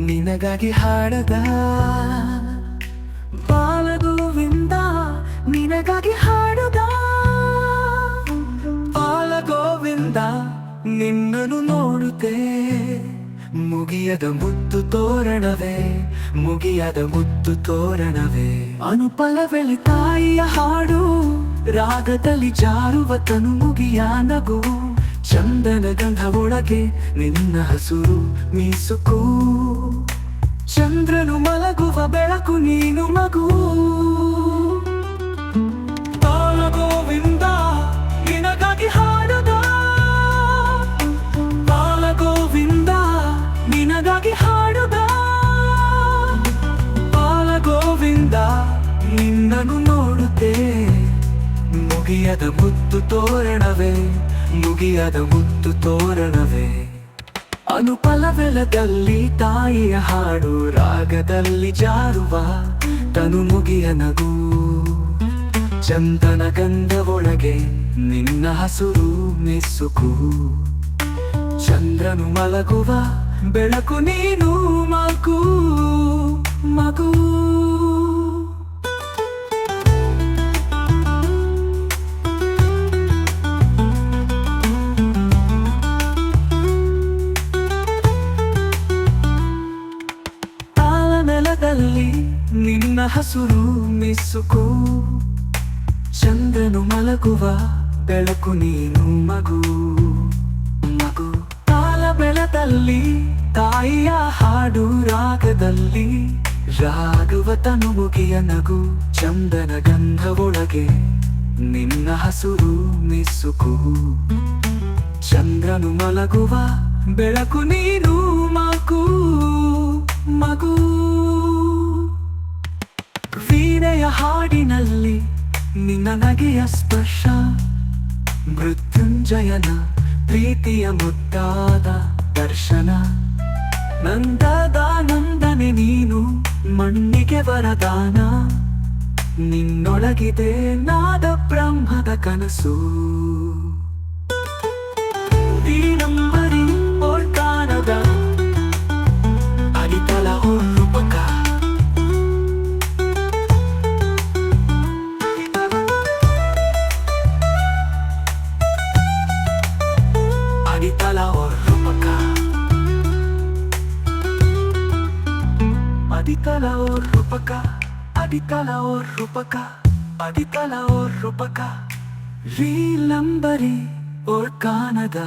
ನಿನಗಾಗಿ ಹಾಡದ. ಬಾಲಗೋವಿಂದ ನಿನಗಾಗಿ ಹಾಡುದ. ಬಾಲಗೋವಿಂದ ನಿನ್ನನ್ನು ನೋಡುತ್ತೆ. ಮುಗಿಯದ ಮುತ್ತು ತೋರಣವೇ, ಮುಗಿಯದ ಮುತ್ತು ತೋರಣವೇ. ಅನುಪಲವೆಳೆ ತಾಯಿಯ ಹಾಡು, ರಾಗದಲ್ಲಿ ಜಾರುವ ತನು ಮುಗಿಯ ನಗು ಚಂದನ ಗಂಧ ಒಳಗೆ ನಿನ್ನ ಹಸುರು ಮೀಸುಕು. ಚಂದ್ರನು ಮಲಗುವ ಬೆಳಕು ನೀನು ಮಗು. ಬಾಲಗೋವಿಂದ ನಿನಗಾಗಿ ಹಾಡದ. ಬಾಲಗೋವಿಂದ ನಿನಗಾಗಿ ಹಾಡುದ. ಬಾಲಗೋವಿಂದ ನಿನ್ನನು ನೋಡುತ್ತೆ ಮುಗಿಯದ ಮುತ್ತು ತೋರಣವೇ. ಮುಗಿಯದ ಮುತ್ತು ತೋರಣವೇ. ಅನುಪಲವೆಲದಲ್ಲಿ ತಾಯಿಯ ಹಾಡು ರಾಗದಲ್ಲಿ ಜಾರುವ ತನು ಮುಗಿಯ ನಗು. ಚಂದನ ಗಂಧ ಒಳಗೆ ನಿನ್ನ ಹಸುರು ಮೆಸುಕು. ಚಂದ್ರನು ಮಲಗುವ ಬೆಳಕು ನೀನು ಮಗು ಹಸುರು ಮಿಸುಕು. ಚಂದ್ರನು ಮಲಗುವ ಬೆಳಕು ನೀನು ಮಗು. ಮಗು, ಕಾಲ ಬೆಳದಲ್ಲಿ, ತಾಯಿಯ ಹಾಡು ರಾಗದಲ್ಲಿ. ರಾಗುವ ತನು ಮುಗಿಯ ನಗು, ಚಂದನ ಗಂಧ ಒಳಗೆ ನಿನ್ನ ಹಸುರು ಮಿಸುಕು. ಚಂದ್ರನು ಮಲಗುವ ಬೆಳಕು ನೀನು ಮಗು ಮಗು. ನಿನ್ನ ನಗೆಯ ಸ್ಪರ್ಶ, ಮೃತ್ಯುಂಜಯನ ಪ್ರೀತಿಯ ಮುದ್ದಾದ ದರ್ಶನ. ನಂದದ ನಂದನೆ ನೀನು, ಮಣ್ಣಿಗೆ ವರದಾನ. ನಿನ್ನೊಳಗಿದೆ ನಾದ ಬ್ರಹ್ಮದ ಕನಸು. అధికల ఓ రూపక అధికల ఓ రూపక అధికల ఓ రూపక. వీలంబరి ఓ కానదా